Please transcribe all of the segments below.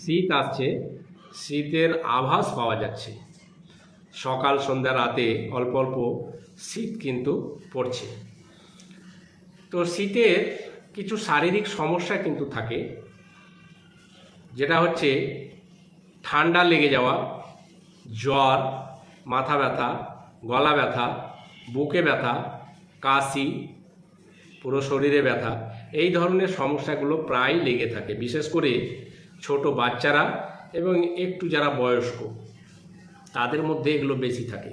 শীত আসছে, শীতের আভাস পাওয়া যাচ্ছে। সকাল, সন্ধ্যা, রাতে অল্প অল্প শীত কিন্তু পড়ছে। তো শীতের কিছু শারীরিক সমস্যা কিন্তু থাকে, যেটা হচ্ছে ঠান্ডা লেগে যাওয়া, জ্বর, মাথা ব্যথা, গলা ব্যথা, বুকে ব্যথা, কাশি, পুরো শরীরে ব্যথা, এই ধরনের সমস্যাগুলো প্রায় লেগে থাকে। বিশেষ করে ছোট বাচ্চারা এবং একটু যারা বয়স্ক, তাদের মধ্যে এগুলো বেশি থাকে।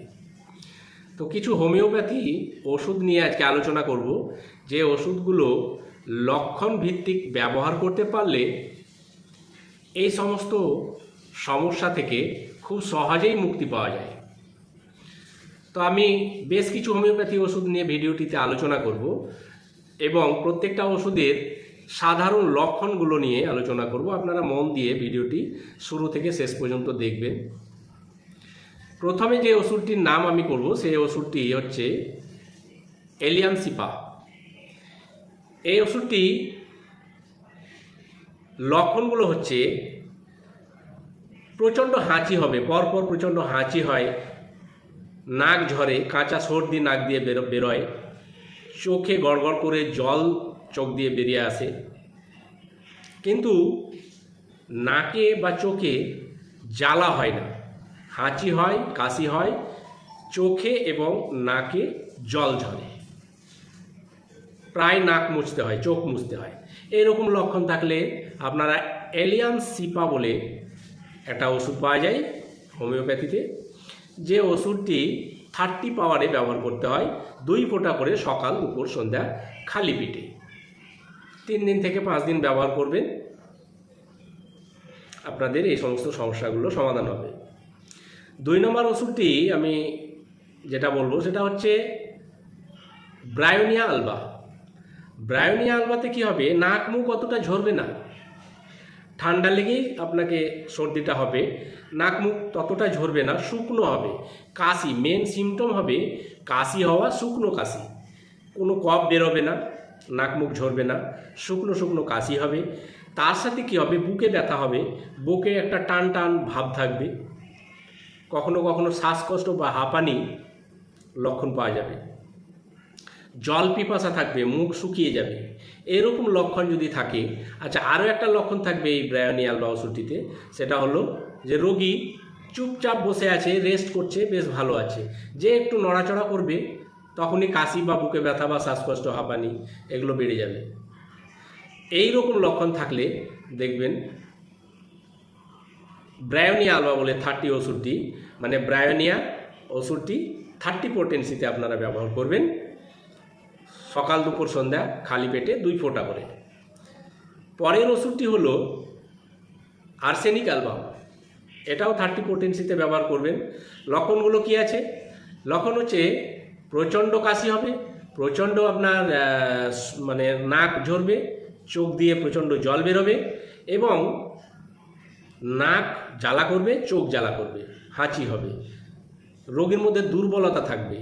তো কিছু হোমিওপ্যাথি ওষুধ নিয়ে আজকে আলোচনা করব, যে ওষুধগুলো লক্ষণ ভিত্তিক ব্যবহার করতে পারলে এই সমস্ত সমস্যা থেকে খুব সহজেই মুক্তি পাওয়া যায়। তো আমি বেশ কিছু হোমিওপ্যাথি ওষুধ নিয়ে ভিডিওটিতে আলোচনা করব এবং প্রত্যেকটা ওষুধের সাধারণ লক্ষণগুলো নিয়ে আলোচনা করব। আপনারা মন দিয়ে ভিডিওটি শুরু থেকে শেষ পর্যন্ত দেখবেন। প্রথমে যে ওষুধটির নাম আমি করব, সেই ওষুধটি হচ্ছে এলিয়াম সিপা। এই ওষুধটি লক্ষণগুলো হচ্ছে প্রচণ্ড হাঁচি হবে, পরপর প্রচণ্ড হাঁচি হয়, নাক ঝরে, কাঁচা সর্দি নাক দিয়ে বেরো, বেরোয়, চোখে গড়গড় করে জল চোখ দিয়ে বেরিয়ে আসে। কিন্তু নাকে বা চোখে জ্বালা হয় না। হাঁচি হয়, কাশি হয়, চোখে এবং নাকে জল ঝরে। প্রায় নাক মুছতে হয়, চোখ মুছতে হয়। এরকম লক্ষণ থাকলে আপনারা এলিয়ান সিপা বলে একটা ওষুধ পাওয়া যায় হোমিওপ্যাথিতে। যে ওষুধটি থার্টি পাওয়ারে ব্যবহার করতে হয়, দুই ফোঁটা করে সকাল, দুপুর, সন্ধ্যা, খালি পেটে। তিন দিন থেকে পাঁচ দিন ব্যবহার করবেন আপনাদের এই সমস্ত সমস্যাগুলো সমাধান হবে। দুই নম্বর ওষুধটি আমি যেটা বলব, সেটা হচ্ছে ব্রায়োনিয়া আলবা। ব্রায়োনিয়া আলবাতে কি হবে? নাক মুখ অতটা ঝরবে না। ঠান্ডা লেগেই আপনাকে সর্দিটা হবে। নাক মুখ ততটা ঝরবে না, শুকনো হবে। কাশি মেন সিমটম হবে কাশি হওয়া শুকনো কাশি। কোনো কফ বেরোবে না। নাক মুখ ঝরবে না, শুকনো শুকনো কাশি হবে। তার সাথে কি হবে? বুকে ব্যথা হবে। বুকে একটা টান টান ভাব থাকবে। কখনো কখনো শ্বাসকষ্ট বা হাঁপানি লক্ষণ পাওয়া যাবে। জল পিপাসা থাকবে, মুখ শুকিয়ে যাবে। এরকম লক্ষণ যদি থাকে আচ্ছা আরও একটা লক্ষণ থাকবে এই ব্রায়োনিয়াল বা ওষুধটিতে সেটা হলো যে রোগী চুপচাপ বসে আছে রেস্ট করছে, বেশ ভালো আছে। যে একটু নড়াচড়া করবে তখনই কাশি বা বুকে ব্যথা বা শ্বাসকষ্ট, হাঁপানি এগুলো বেড়ে যাবে। এই রকম লক্ষণ থাকলে দেখবেন ব্রায়োনিয়া আলবা বলে থার্টি ওষুধটি মানে ব্রায়োনিয়া ওষুধটি থার্টি পোটেন্সিতে আপনারা ব্যবহার করবেন। সকাল, দুপুর, সন্ধ্যা, খালি পেটে দুই ফোঁটা করে। পরের ওষুধটি হলো আর্সেনিক অ্যালবাম এটাও থার্টি পোটেন্সিতে ব্যবহার করবেন। লক্ষণগুলো কি আছে? লক্ষণ হচ্ছে প্রচণ্ড কাশি হবে, প্রচণ্ড আপনার মানে নাক ঝরবে, চোখ দিয়ে প্রচণ্ড জল বেরোবে এবং নাক জ্বালা করবে, চোখ জ্বালা করবে, হাঁচি হবে। রোগীর মধ্যে দুর্বলতা থাকবে,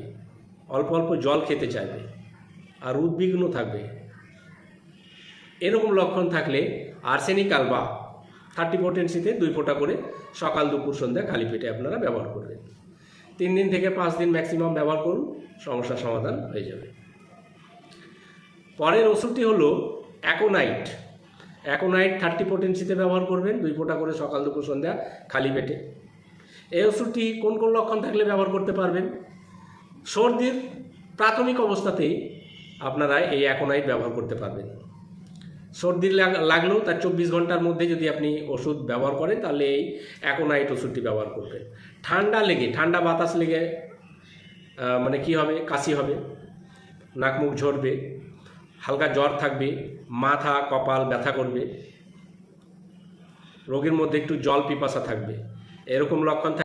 অল্প অল্প জল খেতে চাইবে আর উদ্বিগ্ন থাকবে। এরকম লক্ষণ থাকলে আর্সেনিক আলবা থার্টি পোটেন্সিতে দুই ফোঁটা করে সকাল দুপুর সন্ধ্যা খালি পেটে আপনারা ব্যবহার করবেন। তিন দিন থেকে পাঁচ দিন ম্যাক্সিমাম ব্যবহার করুন, সমস্যার সমাধান হয়ে যাবে। পরের ওষুধটি হলো অ্যাকোনাইট। অ্যাকোনাইট থার্টি পোটেন্সিতে ব্যবহার করবেন, দুই ফোঁটা করে সকাল দুপুর সন্ধ্যা খালি পেটে। এই ওষুধটি কোন কোন লক্ষণ থাকলে ব্যবহার করতে পারবেন? সর্দির প্রাথমিক অবস্থাতেই আপনারা এই অ্যাকোনাইট ব্যবহার করতে পারবেন। সর্দি লাগ- লাগলেও তার চব্বিশ ঘণ্টার মধ্যে যদি আপনি ওষুধ ব্যবহার করেন, তাহলে এই অ্যাকোনাইট ওষুধটি ব্যবহার করবেন ঠান্ডা লেগে, ঠান্ডা বাতাস লেগে মানে কি হবে? কাশি হবে, নাক মুখ ঝরবে, হালকা জ্বর থাকবে, মাথা, কপাল ব্যথা করবে, রোগীর মধ্যে একটু জল পিপাসা থাকবে, এরকম লক্ষণ